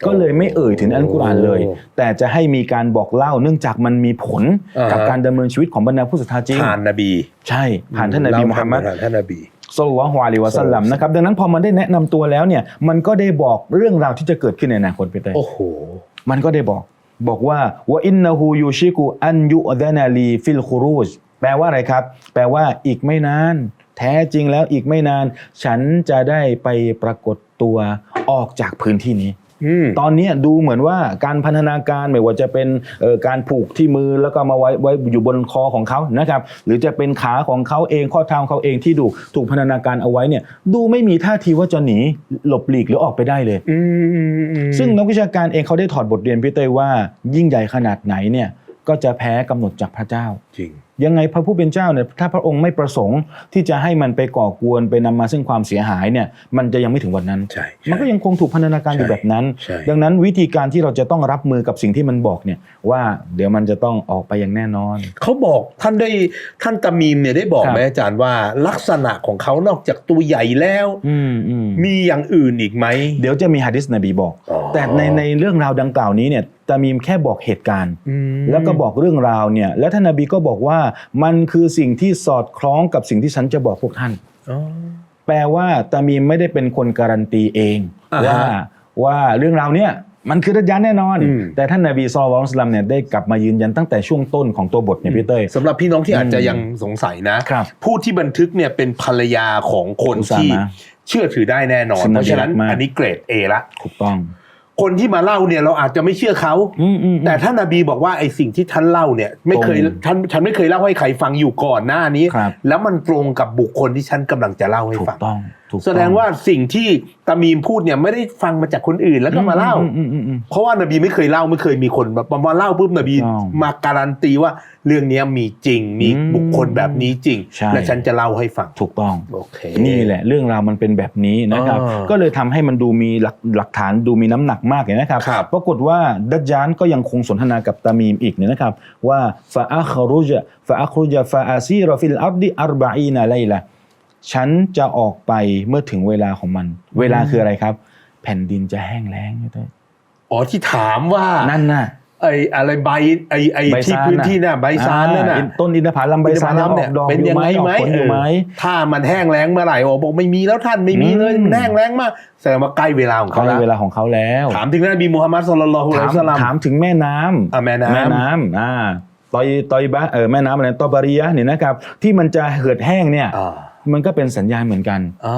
ก็เลยไม่เอ่ยถึงอัลกุรอานเลย แต่จะให้มีการบอกเล่า เนื่องจากมันมีผลอ่าฮะกับการดำเนินชีวิตของบรรดาผู้ศรัทธาจริงผ่านนบี ใช่ผ่านท่านนบีมุฮัมมัดผ่านท่านนบี ศ็อลลัลลอฮุอะลัยฮิวะซัลลัมนะครับดังนั้นพอมันได้แนะนำตัวแล้วเนี่ยมันก็ได้บอกเรื่องราวที่จะเกิดขึ้นในอนาคตไปเต้ยโอ้โห มันก็ได้บอกบอกว่าว่าอินนาฮูยูชิกุอันยุอดานาลีฟิลคูรูจแปลว่าอะไรครับ แปลว่าอีกไม่นาน แท้จริงแล้วอีกไม่นาน ฉันจะได้ไปปรากฏตัวออกจากพื้นที่นี้อืม ตอนนี้ดูเหมือนว่าการพันธนาการไม่ว่าจะเป็นเอ่อการผูกที่มือแล้วก็มาไว้ไว้อยู่บนคอของเขานะครับ หรือจะเป็นขาของเขาเองข้อเท้าของเขาเองที่ถูกถูกพันธนาการเอาไว้เนี่ย ดูไม่มีท่าทีว่าจะหนีหลบหลีกหรือออกไปได้เลยอืมอืมอืมซึ่งนักวิชาการเองเขาได้ถอดบทเรียนพี่เต้ยว่า ยิ่งใหญ่ขนาดไหนเนี่ยก็จะแพ้กำหนดจากพระเจ้าจริง ยังไงพระผู้เป็นเจ้าเนี่ยถ้าพระองค์ไม่ประสงค์ที่จะให้มันไปก่อกวนไปนำมาซึ่งความเสียหายเนี่ยมันจะยังไม่ถึงวันนั้นใช่มันก็ยังคงถูกพันธนาการอยู่ใช่แบบนั้นใช่ดังนั้นวิธีการที่เราจะต้องรับมือกับสิ่งที่มันบอกเนี่ยว่าเดี๋ยวมันจะต้องออกไปอย่างแน่นอน เขาบอกท่านได้ท่านตามีมเนี่ยได้บอกครับไหมอาจารย์ว่าลักษณะของเขานอกจากตัวใหญ่แล้วอืมอืมมีอย่างอื่นอีกไหมเดี๋ยวจะมีฮะดิษนบีบอกอ๋อแต่ในในเรื่องราวดังกล่าวนี้เนี่ย ตามีมแค่บอกเหตุการณ์อืมแล้วก็บอกเรื่องราวเนี่ยแล้วท่านนบีก็บอกว่ามันคือสิ่งที่สอดคล้องกับสิ่งที่ฉันจะบอกพวกท่านอ๋อแปลว่าตามีมไม่ได้เป็นคนการันตีเองอ่าฮะว่าว่าเรื่องราวเนี้ยมันคือดัจญานแน่นอนอืมแต่ท่านนบีซอลลัลลอฮุอะลัยฮิวะซัลลัมเนี่ยได้กลับมายืนยันตั้งแต่ช่วงต้นของตัวบทเนี่ยพี่เต้ยสำหรับพี่น้องที่อาจจะอืมยังสงสัยนะครับผู้ที่บันทึกเนี่ยเป็นภรรยาของคนอุซาที่มะเชื่อถือได้แน่นอนซึ่งเพราะฉะนั้นนบีรักมากอันนี้เกรด A ละถูกต้อง คนที่มาเล่าเนี่ยเราอาจจะไม่เชื่อเขาอืมอืมอืม แต่ท่านนบีบอกว่าไอ้สิ่งที่ท่านเล่าเนี่ย ไม่เคยตรงท่านฉันไม่เคยเล่าให้ใครฟังอยู่ก่อนหน้านี้ ครับ แล้วมันตรงกับบุคคลที่ฉันกำลังจะเล่าให้ถูกฟังต้องถูกต้อง แสดงว่าสิ่งที่ตามีมพูดเนี่ยไม่ได้ฟังมาจากคนอื่นแล้วก็มาเล่าอืมอืมอืมอืมเพราะว่านบีไม่เคยเล่าไม่เคยมีคนแบบมาเล่าปุ๊บนบีถูกต้องมาการันตีว่าเรื่องเนี้ยมีจริงมีอืมบุคคลแบบนี้จริงใช่และฉันจะเล่าให้ฟังถูกต้องโอเคนี่แหละเรื่องราวมันเป็นแบบนี้นะครับอ่าก็เลยทำให้มันดูมีหลักหลักฐานดูมีน้ำหนักมากเลยนะครับครับปรากฏว่าดัจจานก็ยังคงสนทนากับตามีมอีกเนี่ยนะครับว่าฟาอัครุจฟาอัครุจฟาอาซีรฟิลอัรดิอัรบะอีนาไลละ ฉันจะออกไปเมื่อถึงเวลาของมัน เวลาคืออะไรครับ แผ่นดินจะแห้งแล้งพี่เต้ยอ๋อที่ถามว่านั่นน่ะไอ้อะไรใบไอ้ไอ้ใบที่ซานพื้นที่น่ะใบซานนั่นน่ะอ่าต้นอินทผลัมใบซานอินทผลัมอเนี่อยกดอกเป็นอยู่ยังไหมไงออไหมกผลอยู่ไหมเออถ้ามันแห้งแล้งเมื่อไหร่บอกบอกไม่มีแล้วท่านไม่มีเลยอืมมันแห้งแล้งมากแสดงว่าใกล้เวลาของเขาเขาในแล้วเวลาของเขาแล้ว ถามถึงนบีมูฮัมมัดสุลลัลลอฮุอะลัยถามฮิวะซัลลัมถามถึงแม่น้ำอะแม่น้ำแม่น้ำอ่าตอยตอยบะเออแม่น้ำอะไรตอบาริยะเนี่ยนะครับ ที่มันจะเหือดแห้งเนี่ยอ่า มันก็เป็นสัญญาณเหมือนกันอ่า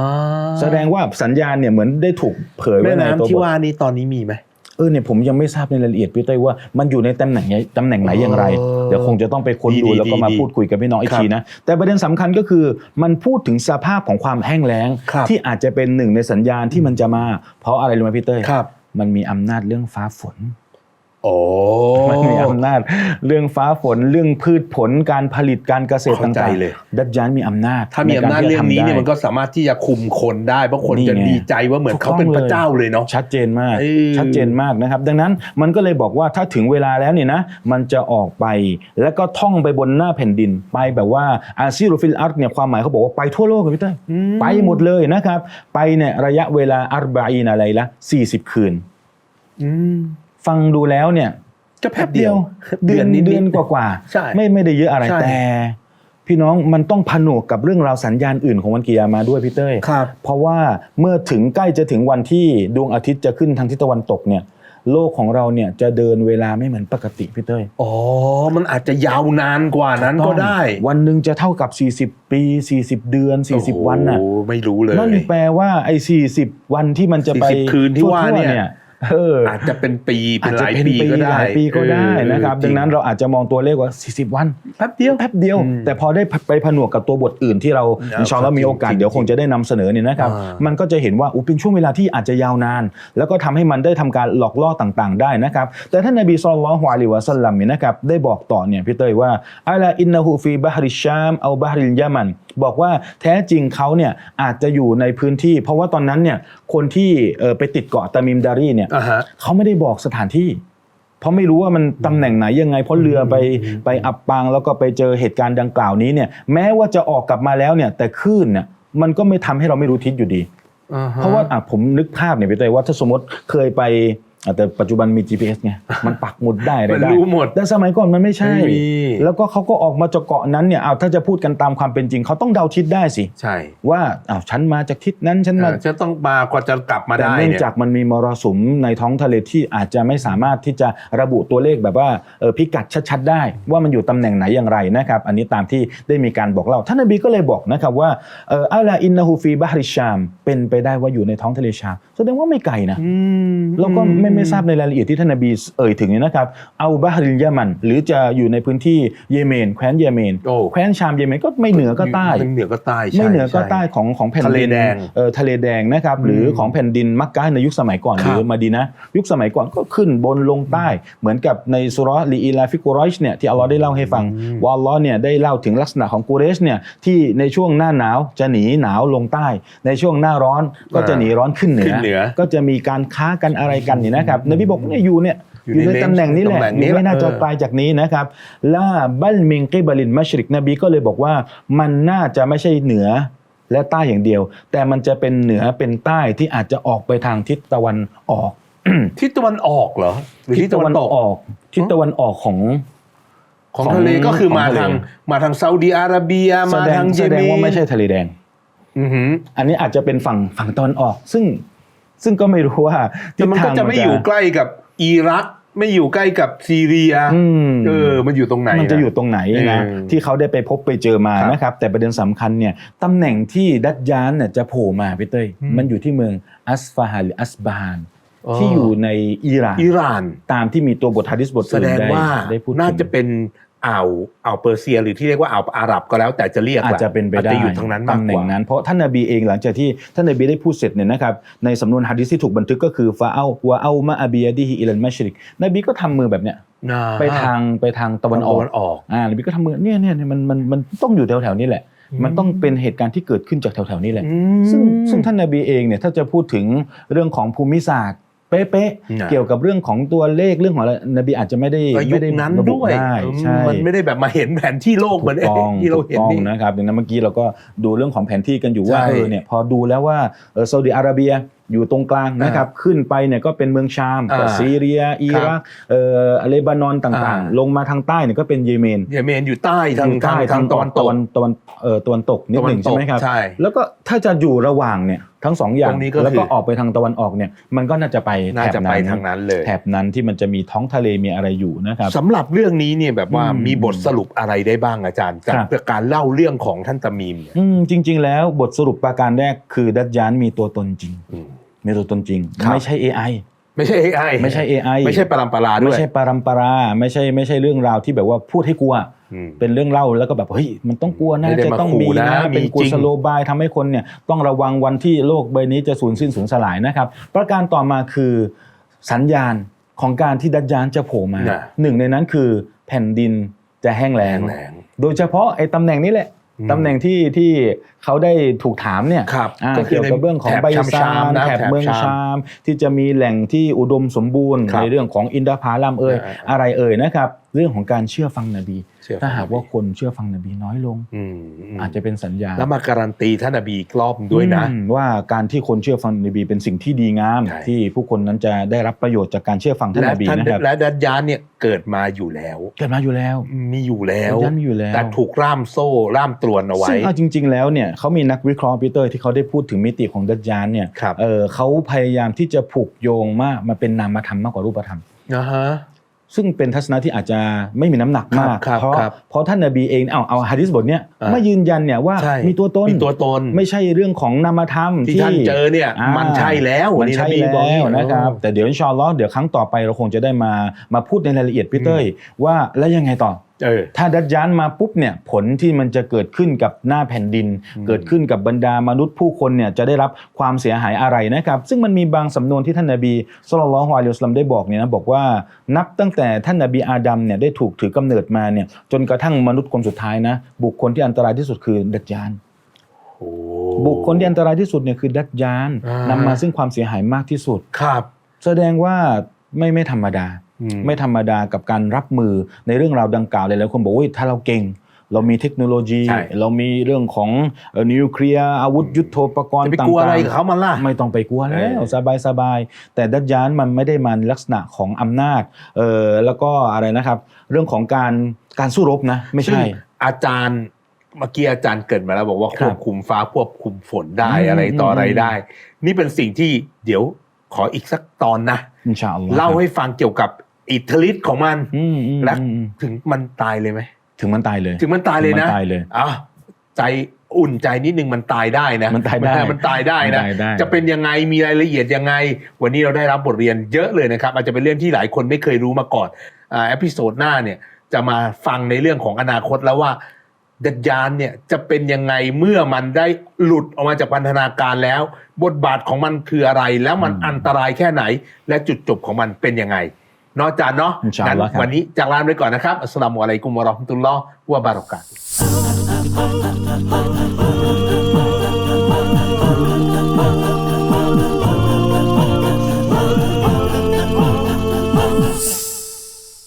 แสดงว่าสัญญาณเนี่ยเหมือนได้ถูกเผยแม่ไว้ในตัวน้ำที่บทว่านี้ตอนนี้มีไหมเออเนี่ยผมยังไม่ทราบในรายละเอียดพี่เต้ยว่ามันอยู่ในตำแหน่งไหนตำแหน่งไหนอย่างไรเออเดี๋ยวคงจะต้องไปค้นดูดีๆแล้วก็มาดีๆพูดคุยกับพี่น้องอีกครับทีนะแต่ประเด็นสำคัญก็คือมันพูดถึงสภาพของความแห้งแล้งครับที่อาจจะเป็นหนึ่งในสัญญาณที่มันจะมา เพราะอะไรรู้ไหมพี่เต้ยครับมันมีอำนาจเรื่องฟ้าฝน โอ้มันมีอำนาจเรื่องฟ้าฝนเรื่องพืชผลการผลิตการเกษตรเข้าใจต่างเลยๆดัจจานมีอำนาจ ถ้ามีอำนาจเรื่องนี้เนี่ยมันก็สามารถที่จะคุมคนได้เพราะคนนี่จะไงดีใจว่าเหมือนเขาเป็นพระเจ้าเลยเนาะชัดเจนมากเออชัดเจนมากนะครับ ดังนั้นมันก็เลยบอกว่าถ้าถึงเวลาแล้วเนี่ยนะมันจะออกไป แล้วก็ท่องไปบนหน้าแผ่นดิน ไปแบบว่าอาซิรุฟิลอาร์เนี่ยความหมายเขาบอกว่าไปทั่วโลกเลยพี่เต้ยไปหมดเลยนะครับ ไปเนี่ยระยะเวลาอัรบะอีนอะไรละ40คืน อืม ฟังดูแล้วเนี่ยก็แป๊บเดียว เดือนนิดๆเดือนกว่าๆใช่ไม่ไม่ได้เยอะอะไรใช่แต่ พี่น้องมันต้องผนวกกับเรื่องราวสัญญาณอื่นของวันกิยามาด้วยพี่เต้ยครับเพราะว่าเมื่อถึงใกล้จะถึงวันที่ดวงอาทิตย์จะขึ้นทางทิศตะวันตกเนี่ยโลกของเราเนี่ยจะเดินเวลาไม่เหมือนปกติพี่เต้ย อ๋อ มันอาจจะยาวนานกว่านั้นก็ได้ วันหนึ่งจะเท่ากับ 40 ปี 40 เดือน 40 วันน่ะโอ้โหไม่รู้เลย นั่นแปลว่าไอ้40 วันที่มันจะไป40คืนที่ว่าเนี่ยทั่ๆเอออาจจะเป็นปีเป็นอาจหจะลายเป็นปีปีก็ได้หลายปีก็ได้เออนะครับจดัริงนั้นเราอาจจะมองตัวเลขว่า 40 วันแป๊บเดียวแป๊บเดียวอืมแต่พอได้ไปผนวกกับตัวบทอื่นที่เราเอาอินชาอัลลอฮ์มีโอกาสจริงๆเดี๋ยวคงจะได้นำเสนอเนี่ยนะครับอ่ามัมันก็จะเห็นว่าอุยเป็นช่วงเวลาที่อาจจะยาวนาน แล้วก็ทำให้มันได้ทำการหลอกล่อต่างๆ ได้นะครับ แต่ท่านนบีศ็อลลัลลอฮุอะลัยฮิวะซัลลัมเนี่ยนะครับได้บอกต่อเนี่ยพี่เต้ยว่าอัลาอินนะฮูฟีบะฮริชชามเอาบะฮริลยะมัน บอกว่าแท้จริงเขาเนี่ยอาจจะอยู่ในพื้นที่ เพราะว่าตอนนั้นเนี่ยคนที่เอ่อไปติดเกาะตามิมดารีเนี่ยอ่าฮะเขาไม่ได้บอกสถานที่ เพราะไม่รู้ว่ามันตำแหน่งไหนยังไงเพราะเรือไปไปอับปางแล้วก็ไปเจอเหตุการณ์ดังกล่าวนี้เนี่ยแม้ว่าจะออกกลับมาแล้วเนี่ยแต่คลื่นเนี่ยมันก็ไม่ทำให้เราไม่รู้ทิศอยู่ดี เพราะว่าอะผมนึกภาพเนี่ยไปเลยว่าถ้าสมมติเคยไปอะแต่ปัจจุบันมี GPS ไงมันปักหมุดได้อะไรมันได้รู้หมดแต่สมัยก่อนมันไม่ใช่ไม่มีแล้วก็เขาก็ออกมาจากเกาะนั้นเนี่ยเอาถ้าจะพูดกันตามความเป็นจริง เขาต้องเดาทิศได้สิ ใช่ ว่าอ้าวฉันมาจากทิศนั้นฉันมาอ่าจะต้องมากว่าจะกลับมาแต่ได้เนื่องเนี่ยจากมันมีมรสุมในท้องทะเลที่อาจจะไม่สามารถที่จะระบุตัวเลขแบบว่าเออพิกัดชัดๆได้ ว่ามันอยู่ตำแหน่งไหนอย่างไรนะครับ อันนี้ตามที่ได้มีการบอกเล่าท่านนบีก็เลยบอกนะครับว่าเอออัลาอินนาฮูฟีบาฮริชาม เป็นไปได้ว่าอยู่ในท้องทะเลชามแสดงว่าไม่ไกลนะเราก็ไม่ไม่ทราบในรายละเอียดที่ท่านนบีเอ่ยถึงเนี่ยนะครับเอาบาฮริลยะมัน หรือจะอยู่ในพื้นที่เยเมน แคว้นเยเมนโอ้แคว้นชามเยเมนก็ไม่เหนือก็ใต้ไม่เหนือก็ใต้ใช่ไม่เหนือก็ช่ใต้ของของแผ่นทะเลดินแดงเออทะเลแดงนะครับหรือของแผ่นดินมักกะในยุคสมัยก่อนคหรับรือมาดีนะยุคสมัยก่อนก็ขึ้นบนลงใต้ เหมือนกับในสุราะห์ลีอีลาฟิกุรอยชเนี่ยที่อัลลอฮ์ได้เล่าให้ฟังว่าอัลลอฮ์เนี่ยได้เล่าถึงลักษณะของกุเรชเนี่ยที่ในช่วงหน้าหนาวจะหนีหนาวลงใต้ ในช่วงหน้าร้อนก็จะหนีร้อนขึ้นเหนืขึ้นเหนือก็จะมีการค้ากันอะไรกันนี่นะครับนบีบอกเนี่ยอยู่เนี่ยอยู่อยู่ในในตำแหน่งนี้แหละตำแหน่งนี้ไม่น่าจะเออไกลจากนี้นะครับลาบัลมิงกิบลินมัชริกนบีก็เลยบอกว่ามันน่าจะไม่ใช่เหนือและใต้อย่างเดียว แต่มันจะเป็นเหนือเป็นใต้ที่อาจจะออกไปทางทิศตะวันออกทิศตะวันออกเหรอหรือทิทิศศตะตะวัวันนตกออกทิศตะวันออกของของของทะเลก็คือของมาทะเลทางมาทางซาอุดีอาระเบียแสมาดงทางเยแสดเมงว่านไม่ใช่ทะเลแดงอือหืออันนี้อาจจะเป็นฝั่งฝั่งตะวันออก ซึ่ง ซึ่งก็ไม่รู้ว่าแต่มันก็ทิศทางจะไม่อยู่ใกล้กับอิรักไม่อยู่ใกล้กับซีเรียอืมเออ มันอยู่ตรงไหน มันจะอยู่ตรงไหนนะเออที่เขาได้ไปพบไปเจอมาครับนะครับ แต่ประเด็นสำคัญเนี่ยตำแหน่งที่ดัจยานเนี่ยจะโผล่มาพี่เต้ยอืมมันอยู่ที่เมืองอัสฟาฮานหรืออัสบาฮานอ๋อที่อยู่ในอิหร่านอิหร่าน ตามที่มีตัวบทฮะดิษบทแสอื่นดงได้ว่าได้พูดถึงน่าจะเป็น อ่าวอ่าวเปอร์เซีย หรือที่เรียกว่าอ่าวอาหรับก็แล้วแต่จะเรียกอาจจะเป็นไปได้อาจจะอยู่ทางนั้นมากตำแหกน่งว่านั้น เพราะท่านนบีเองหลังจากที่ท่านนบีได้พูดเสร็จเนี่ยนะครับในสำนวนฮะดิษที่ถูกบันทึกก็คือฟาเอาวะเอามาอาบียดิฮิอิลันมัชริกนบีก็ทำมือแบบเนี้ยอ่าไปทางไปทางตะวันออกตะวันออกอ่านบีก็ทำมือเนี่ยเนี่ยเนี่ยมันมันมันต้องอยู่แถวๆนี้แหละอืมมันต้องเป็นเหตุการณ์ที่เกิดขึ้นจากแถวๆนี้แหละอืมซึ่งซึ่งท่านนบีเองเนี่ยถ้าจะพูดถึงเรื่องของภูมิศาสตร์ เป๊ะน่ะๆเกี่ยวกับเรื่องของตัวเลขเรื่องของอะไรนบีอาจจะไม่ได้ก็ยุไม่คได้นั้นระบุด้วยได้อืมใช่มันไม่ได้แบบมาเห็นแผนที่โลกเหมือนถูกต้องที่เราถูกเห็นต้องนี่นะครับดังนั้นเมื่อกี้เราก็ดูเรื่องของแผนที่กันอยู่ว่าใช่เออเนี่ยพอดูแล้วว่าเออซาอุดิอาระเบียอยู่ตรงกลางนะครับขึ้นไปเนี่ยก็เป็นเมืองชามอ่าก็ซีเรียอิรักเออเลบานอนต่างอ่าๆลงมาทางใต้เนี่ยก็เป็นเยเมนเยเมนอยู่ใต้ทางอยู่ทางทางตะวันตตะกวันตะวันเอ่อตะวันตกนิดหนึ่งตะวันตกใช่ไหมครับใช่แล้วก็ถ้าจะอยู่ระหว่างเนี่ยทั้งสองอย่าตงรงนี้ก็แล้วก็คือ ออกไปทางตะวันออกเนี่ยมันก็น่าจะไปน่าแถบจะไปนั้นทางนั้นเลยแถบนั้นที่มันจะมีท้องทะเลมีอะไรอยู่นะครับ สำหรับเรื่องนี้เนี่ยแบบว่าอืมมีบทสรุปอะไรได้บ้างอาจารย์จากครับ การเล่าเรื่องของท่านตามีมเนี่ยอืมจริง ๆ แล้วบทสรุปประการแรกคือดัจยานมีตัวตนจริง อืม มีตัวตนจริง ครับ ไม่ใช่ AI ไม่ใช่ AI ไม่ใช่ AI ไม่ใช่ปรำปราด้ไม่วยใช่ปารัมปราไม่ใช่ไม่ใช่เรื่องราวที่แบบว่าพูดให้กลัวอืมเป็นเรื่องเล่าแล้วก็แบบเฮ้ยมันต้องกลัวนะไม่ได้จะมาต้องขู่มีนะนะมีเป็นกุจริงศโลบายทำให้คนเนี่ยต้องระวังวันที่โลกใบนี้จะสูญสิ้นสูญสลายนะครับ ประการต่อมาคือสัญญาณของการที่ดัจจานจะโผล่มาน่ะหนึ่งในนั้นคือแผ่นดินจะแห้งแล้งแรงโดยเฉพาะไอ้ตำแหน่งนี้แหละอืม ตำแหน่งที่ที่เขาได้ถูกถามเนี่ยครับอ่าก็คือเกี่ยวกับเรื่องของแถบใบชามซาชามนนะแถบแถบเมืองชามชาม ที่จะมีแหล่งที่อุดมสมบูรณ์ครับในเรื่องของอินทผลัมเอ่ยอ่าอะไรเอ่ยนะครับ เรื่องของการเชื่อฟังนบีเชื่อฟังถ้าหากนบีว่าคนเชื่อฟังนบีน้อยลงอืมมอาจจะเป็นสัญญาณแล้วมาการันตีท่านนบีอีกรอบด้วยนะอืมว่าการที่คนเชื่อฟังนบีเป็นสิ่งที่ดีงามใช่ที่ผู้คนนั้นจะได้รับประโยชน์จากการเชื่อฟังท่านและนบีท่านนะครับและดัจยานเนี่ยเกิดมาอยู่แล้ว เกิดมาอยู่แล้วมีอยู่แล้วยันมีอยู่แล้วแต่ถูกร่ามโซ่ร่ามตรวนเอาไว้ซึ่งเอาจริง ๆ แล้วเนี่ยเขามีนักวิเคราะห์พีเตอร์ที่เขาได้พูดถึงมิติของดัจจานเนี่ยครับเออเขาพยายามที่จะผูกโยงมากมาเป็นนามธรรมมากกว่ารูปธรรมนะฮะ ซึ่งเป็นทัศนะที่อาจจะไม่มีน้ำหนักมากครับเพราะครับเพราะท่านนบีเองเอาเอาฮะดิษบทเนี้ยอ่าไม่ยืนยันเนี่ยว่าใช่ มีตัวตนมีตัวตนไม่ใช่เรื่องของนามธรรมที่ท่านเจอเนี่ยอ่ามันใช่แล้วมันใช่นบีบอกแล้วอย่างนะครับแต่เดี๋ยวอินชาอัลลอฮ์เดี๋ยวครั้งต่อไปเราคงจะได้มามาพูดในรายละเอียดพี่เต้ยว่าแล้วยังไงต่อ เออถ้าดัจยานมาปุ๊บเนี่ยผลที่มันจะเกิดขึ้นกับหน้าแผ่นดินอืมเกิดขึ้นกับบรรดามนุษย์ผู้คนเนี่ยจะได้รับความเสียหายอะไรนะครับซึ่งมันมีบางสำนวนที่ท่านนบีสุลต่านละฮ์อะลัยฮิวะสัลลัมได้บอกเนี่ยนะบอกว่านับตั้งแต่ท่านนบีอาดัมเนี่ยได้ถูกถือกำเนิดมาเนี่ยจนกระทั่งมนุษย์คนสุดท้ายนะบุคคลที่อันตรายที่สุดคือดัจจานโอ้บุคคลที่อันตรายที่สุดเนี่ยคือดัจจานอ่านนำมาซึ่งความเสียหายมากที่สุดครับ แสดงว่าไม่ไม่ธรรมดาอืม ไม่ธรรมดากับการรับมือในเรื่องราวดังกล่าวหลายๆคนบอกว่าถ้าเราเก่ง เรามีเทคโนโลยีใช่เรามีเรื่องของเอ่อนิวเคลียร์อาวุธยุโทโธปกรณ์จะไปต่างๆกลัวอะไรกับเขามันล่ะไม่ต้องไปกลัวแล้วเออสบายสบายๆแต่ดัจยานมันไม่ได้มาในลักษณะของอำนาจเออแล้วก็อะไรนะครับ เรื่องของการการสู้รบนะไม่ซึ่งใช่ อาจารย์เมื่อกี้อาจารย์เกริดมาแล้วบอกว่าคครับวบคุมฟ้าควบคุมฝนได้อืมอะไรต่ออะไรอืมได้ นี่เป็นสิ่งที่เดี๋ยวขออีกสักตอนนะอินชาอัลลอฮ์เล่าให้ฟังเกี่ยวกับ อิทธิฤทธิ์ของมันอืมอืมและอืมอืมถึงมันตายเลยไหมถึงมันตายเลย ถึงมันตายเลยถึงนะมันตายเลยอะใจอุ่นใจนิดนึงมันตายได้นะมันตายได้มันตายได้นะมันตายได้จะเป็นยังไงมีรายละเอียดยังไง วันนี้เราได้รับบทเรียนเยอะเลยนะครับ อาจจะเป็นเรื่องที่หลายคนไม่เคยรู้มาก่อนอ่าเอพิโซดหน้าเนี่ยจะมาฟังในเรื่องของอนาคตแล้วว่าดัจยานเนี่ยจะเป็นยังไงเมื่อมันได้หลุดออกมาจากพันธนาการแล้ว บทบาทของมันคืออะไร แล้วมันอืมอันตรายแค่ไหน และจุดจบของมันเป็นยังไงเนอกจากเนาะอินชาอังั้ลนลอฮ์ครับวันนี้จากลาไปก่อนนะครับ อัสสลามุอะลัยกุมวะเราะห์มะตุลลอฮ์วะบารอกาตุฮ์